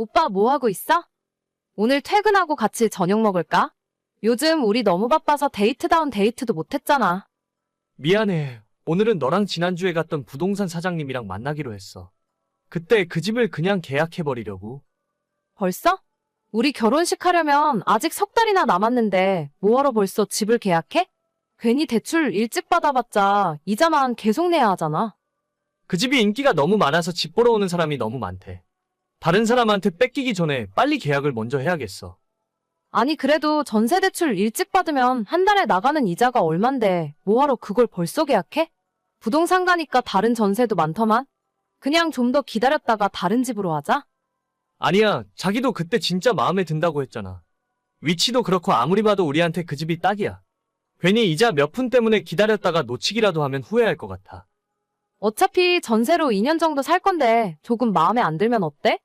오빠 뭐 하고 있어? 오늘 퇴근하고 같이 저녁 먹을까? 요즘 우리 너무 바빠서 데이트다운 데이트도 못했잖아. 미안해. 오늘은 너랑 지난주에 갔던 부동산 사장님이랑 만나기로 했어. 그때 그 집을 그냥 계약해버리려고. 벌써? 우리 결혼식 하려면 아직 석 달이나 남았는데 뭐하러 벌써 집을 계약해? 괜히 대출 일찍 받아봤자 이자만 계속 내야 하잖아. 그 집이 인기가 너무 많아서 집 보러 오는 사람이 너무 많대. 다른 사람한테 뺏기기 전에 빨리 계약을 먼저 해야겠어. 아니 그래도 전세 대출 일찍 받으면 한 달에 나가는 이자가 얼만데 뭐하러 그걸 벌써 계약해? 부동산 가니까 다른 전세도 많더만. 그냥 좀 더 기다렸다가 다른 집으로 하자. 아니야, 자기도 그때 진짜 마음에 든다고 했잖아. 위치도 그렇고 아무리 봐도 우리한테 그 집이 딱이야. 괜히 이자 몇 푼 때문에 기다렸다가 놓치기라도 하면 후회할 것 같아. 어차피 전세로 2년 정도 살 건데 조금 마음에 안 들면 어때?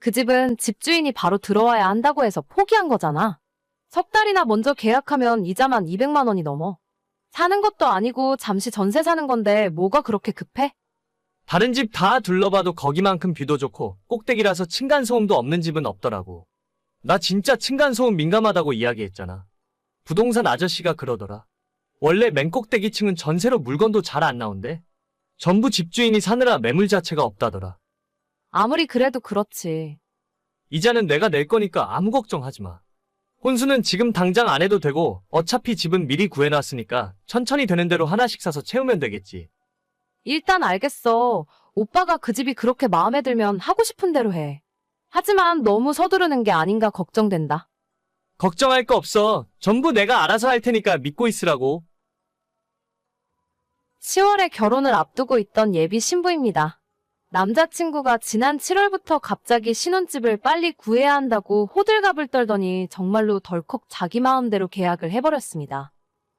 그 집은 집주인이 바로 들어와야 한다고 해서 포기한 거잖아. 석 달이나 먼저 계약하면 이자만 200만 원이 넘어. 사는 것도 아니고 잠시 전세 사는 건데 뭐가 그렇게 급해? 다른 집 다 둘러봐도 거기만큼 뷰도 좋고 꼭대기라서 층간소음도 없는 집은 없더라고. 나 진짜 층간소음 민감하다고 이야기했잖아. 부동산 아저씨가 그러더라. 원래 맨 꼭대기층은 전세로 물건도 잘 안 나온대. 전부 집주인이 사느라 매물 자체가 없다더라. 아무리 그래도 그렇지. 이자는 내가 낼 거니까 아무 걱정하지 마. 혼수는 지금 당장 안 해도 되고 어차피 집은 미리 구해놨으니까 천천히 되는 대로 하나씩 사서 채우면 되겠지. 일단 알겠어. 오빠가 그 집이 그렇게 마음에 들면 하고 싶은 대로 해. 하지만 너무 서두르는 게 아닌가 걱정된다. 걱정할 거 없어. 전부 내가 알아서 할 테니까 믿고 있으라고. 10월에 결혼을 앞두고 있던 예비 신부입니다. 남자친구가 지난 7월부터 갑자기 신혼집을 빨리 구해야 한다고 호들갑을 떨더니 정말로 덜컥 자기 마음대로 계약을 해버렸습니다.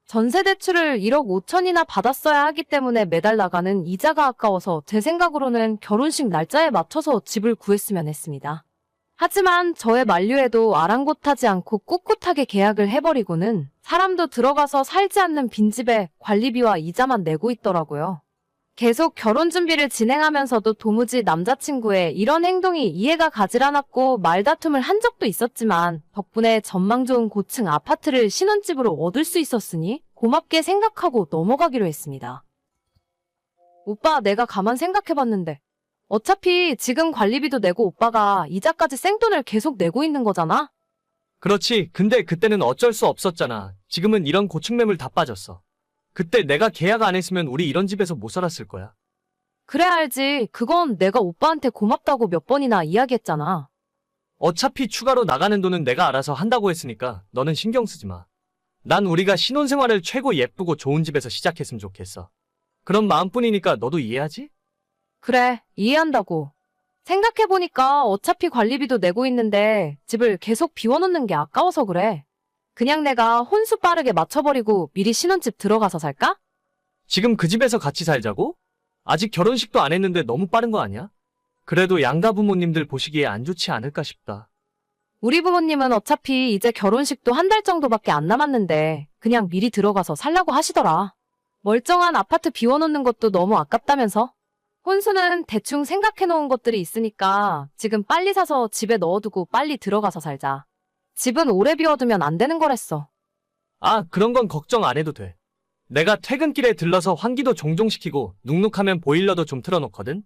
전세 대출을 1억 5천이나 받았어야 하기 때문에 매달 나가는 이자가 아까워서 제 생각으로는 결혼식 날짜에 맞춰서 집을 구했으면 했습니다. 하지만 저의 만류에도 아랑곳하지 않고 꿋꿋하게 계약을 해버리고는 사람도 들어가서 살지 않는 빈집에 관리비와 이자만 내고 있더라고요. 계속 결혼 준비를 진행하면서도 도무지 남자친구의 이런 행동이 이해가 가질 않았고 말다툼을 한 적도 있었지만 덕분에 전망 좋은 고층 아파트를 신혼집으로 얻을 수 있었으니 고맙게 생각하고 넘어가기로 했습니다. 오빠 내가 가만 생각해봤는데 어차피 지금 관리비도 내고 오빠가 이자까지 생돈을 계속 내고 있는 거잖아? 그렇지. 근데 그때는 어쩔 수 없었잖아. 지금은 이런 고층 매물 다 빠졌어. 그때 내가 계약 안 했으면 우리 이런 집에서 못 살았을 거야. 그래 알지. 그건 내가 오빠한테 고맙다고 몇 번이나 이야기했잖아. 어차피 추가로 나가는 돈은 내가 알아서 한다고 했으니까 너는 신경 쓰지 마. 난 우리가 신혼생활을 최고 예쁘고 좋은 집에서 시작했으면 좋겠어. 그런 마음뿐이니까 너도 이해하지? 그래, 이해한다고. 생각해보니까 어차피 관리비도 내고 있는데 집을 계속 비워놓는 게 아까워서 그래. 그냥 내가 혼수 빠르게 맞춰버리고 미리 신혼집 들어가서 살까? 지금 그 집에서 같이 살자고? 아직 결혼식도 안 했는데 너무 빠른 거 아니야? 그래도 양가 부모님들 보시기에 안 좋지 않을까 싶다. 우리 부모님은 어차피 이제 결혼식도 한 달 정도밖에 안 남았는데 그냥 미리 들어가서 살라고 하시더라. 멀쩡한 아파트 비워놓는 것도 너무 아깝다면서? 혼수는 대충 생각해놓은 것들이 있으니까 지금 빨리 사서 집에 넣어두고 빨리 들어가서 살자. 집은 오래 비워두면 안 되는 거랬어. 아, 그런 건 걱정 안 해도 돼. 내가 퇴근길에 들러서 환기도 종종 시키고 눅눅하면 보일러도 좀 틀어놓거든?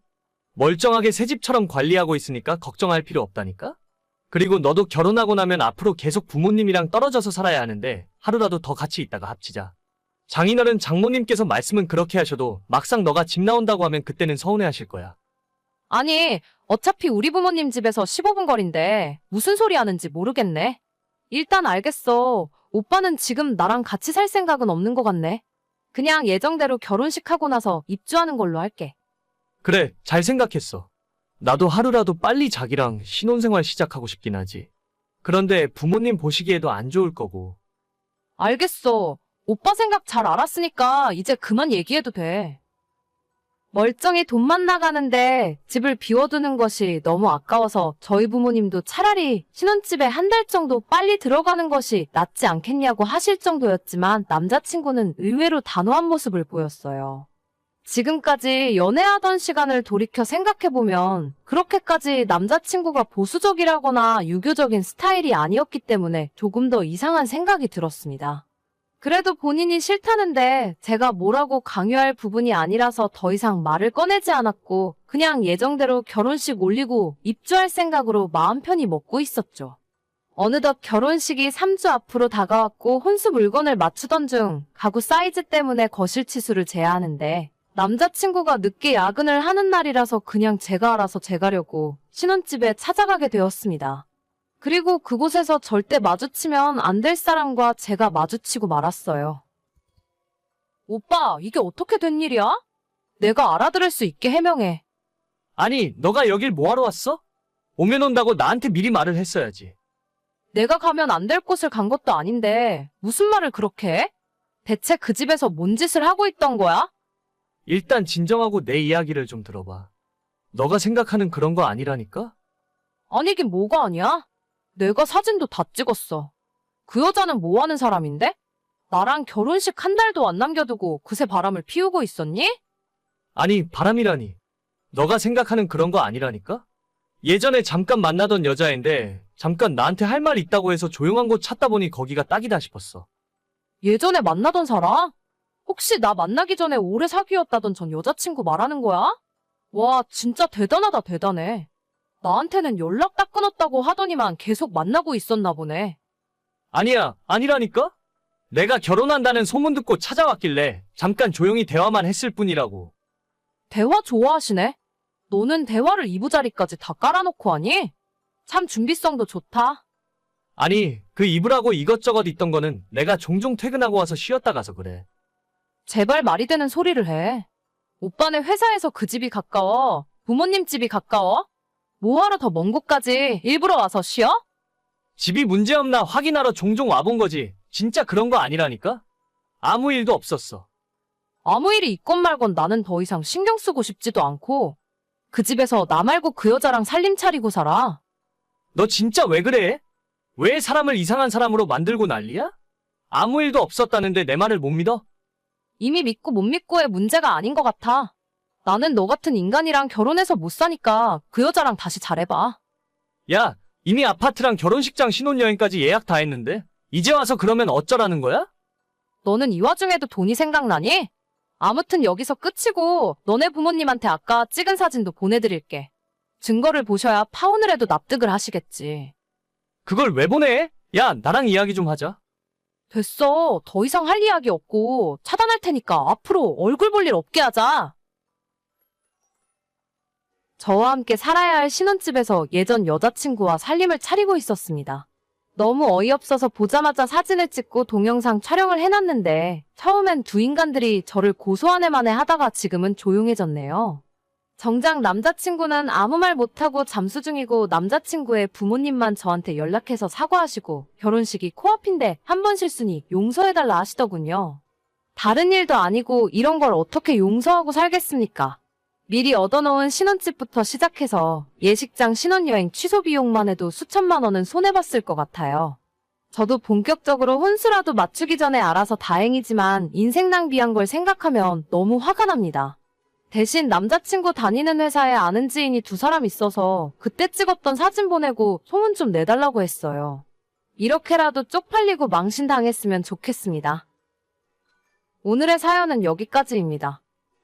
멀쩡하게 새 집처럼 관리하고 있으니까 걱정할 필요 없다니까? 그리고 너도 결혼하고 나면 앞으로 계속 부모님이랑 떨어져서 살아야 하는데 하루라도 더 같이 있다가 합치자. 장인어른 장모님께서 말씀은 그렇게 하셔도 막상 너가 집 나온다고 하면 그때는 서운해 하실 거야. 아니, 어차피 우리 부모님 집에서 15분 거리인데 무슨 소리 하는지 모르겠네. 일단 알겠어. 오빠는 지금 나랑 같이 살 생각은 없는 것 같네. 그냥 예정대로 결혼식 하고 나서 입주하는 걸로 할게. 그래, 잘 생각했어. 나도 하루라도 빨리 자기랑 신혼생활 시작하고 싶긴 하지. 그런데 부모님 보시기에도 안 좋을 거고. 알겠어. 오빠 생각 잘 알았으니까 이제 그만 얘기해도 돼. 멀쩡히 돈만 나가는데 집을 비워두는 것이 너무 아까워서 저희 부모님도 차라리 신혼집에 한 달 정도 빨리 들어가는 것이 낫지 않겠냐고 하실 정도였지만 남자친구는 의외로 단호한 모습을 보였어요. 지금까지 연애하던 시간을 돌이켜 생각해보면 그렇게까지 남자친구가 보수적이라거나 유교적인 스타일이 아니었기 때문에 조금 더 이상한 생각이 들었습니다. 그래도 본인이 싫다는데 제가 뭐라고 강요할 부분이 아니라서 더 이상 말을 꺼내지 않았고 그냥 예정대로 결혼식 올리고 입주할 생각으로 마음 편히 먹고 있었죠. 어느덧 결혼식이 3주 앞으로 다가왔고 혼수 물건을 맞추던 중 가구 사이즈 때문에 거실 치수를 재야 하는데 남자친구가 늦게 야근을 하는 날이라서 그냥 제가 알아서 재가려고 신혼집에 찾아가게 되었습니다. 그리고 그곳에서 절대 마주치면 안 될 사람과 제가 마주치고 말았어요. 오빠, 이게 어떻게 된 일이야? 내가 알아들을 수 있게 해명해. 아니, 너가 여길 뭐하러 왔어? 오면 온다고 나한테 미리 말을 했어야지. 내가 가면 안 될 곳을 간 것도 아닌데 무슨 말을 그렇게 해? 대체 그 집에서 뭔 짓을 하고 있던 거야? 일단 진정하고 내 이야기를 좀 들어봐. 너가 생각하는 그런 거 아니라니까? 아니긴 뭐가 아니야? 내가 사진도 다 찍었어. 그 여자는 뭐 하는 사람인데? 나랑 결혼식 한 달도 안 남겨두고 그새 바람을 피우고 있었니? 아니, 바람이라니. 너가 생각하는 그런 거 아니라니까? 예전에 잠깐 만나던 여자인데, 잠깐 나한테 할 말 있다고 해서 조용한 곳 찾다 보니 거기가 딱이다 싶었어. 예전에 만나던 사람? 혹시 나 만나기 전에 오래 사귀었다던 전 여자친구 말하는 거야? 와, 진짜 대단하다, 대단해. 나한테는 연락 딱 끊었다고 하더니만 계속 만나고 있었나 보네. 아니야, 아니라니까? 내가 결혼한다는 소문 듣고 찾아왔길래, 잠깐 조용히 대화만 했을 뿐이라고. 대화 좋아하시네. 너는 대화를 이부자리까지 다 깔아놓고 하니? 참 준비성도 좋다. 아니, 그 입으라고 이것저것 있던 거는 내가 종종 퇴근하고 와서 쉬었다 가서 그래. 제발 말이 되는 소리를 해. 오빠네 회사에서 그 집이 가까워. 부모님 집이 가까워. 뭐하러 더 먼 곳까지 일부러 와서 쉬어? 집이 문제없나 확인하러 종종 와본 거지. 진짜 그런 거 아니라니까? 아무 일도 없었어. 아무 일이 있건 말건 나는 더 이상 신경 쓰고 싶지도 않고 그 집에서 나 말고 그 여자랑 살림 차리고 살아. 너 진짜 왜 그래? 왜 사람을 이상한 사람으로 만들고 난리야? 아무 일도 없었다는데 내 말을 못 믿어? 이미 믿고 못 믿고의 문제가 아닌 것 같아. 나는 너 같은 인간이랑 결혼해서 못 사니까 그 여자랑 다시 잘해봐. 야, 이미 아파트랑 결혼식장 신혼여행까지 예약 다 했는데? 이제 와서 그러면 어쩌라는 거야? 너는 이 와중에도 돈이 생각나니? 아무튼 여기서 끝이고 너네 부모님한테 아까 찍은 사진도 보내드릴게. 증거를 보셔야 파혼을 해도 납득을 하시겠지. 그걸 왜 보내? 야, 나랑 이야기 좀 하자. 됐어. 더 이상 할 이야기 없고 차단할 테니까 앞으로 얼굴 볼 일 없게 하자. 저와 함께 살아야 할 신혼집에서 예전 여자친구와 살림을 차리고 있었습니다. 너무 어이없어서 보자마자 사진을 찍고 동영상 촬영을 해놨는데 처음엔 두 인간들이 저를 고소하네 만에 하다가 지금은 조용해졌네요. 정작 남자친구는 아무 말 못하고 잠수 중이고 남자친구의 부모님만 저한테 연락해서 사과하시고 결혼식이 코앞인데 한 번 실수니 용서해달라 하시더군요. 다른 일도 아니고 이런 걸 어떻게 용서하고 살겠습니까? 미리 얻어놓은 신혼집부터 시작해서 예식장 신혼여행 취소 비용만 해도 수천만 원은 손해봤을 것 같아요. 저도 본격적으로 혼수라도 맞추기 전에 알아서 다행이지만 인생 낭비한 걸 생각하면 너무 화가 납니다. 대신 남자친구 다니는 회사에 아는 지인이 두 사람 있어서 그때 찍었던 사진 보내고 소문 좀 내달라고 했어요. 이렇게라도 쪽팔리고 망신당했으면 좋겠습니다. 오늘의 사연은 여기까지입니다.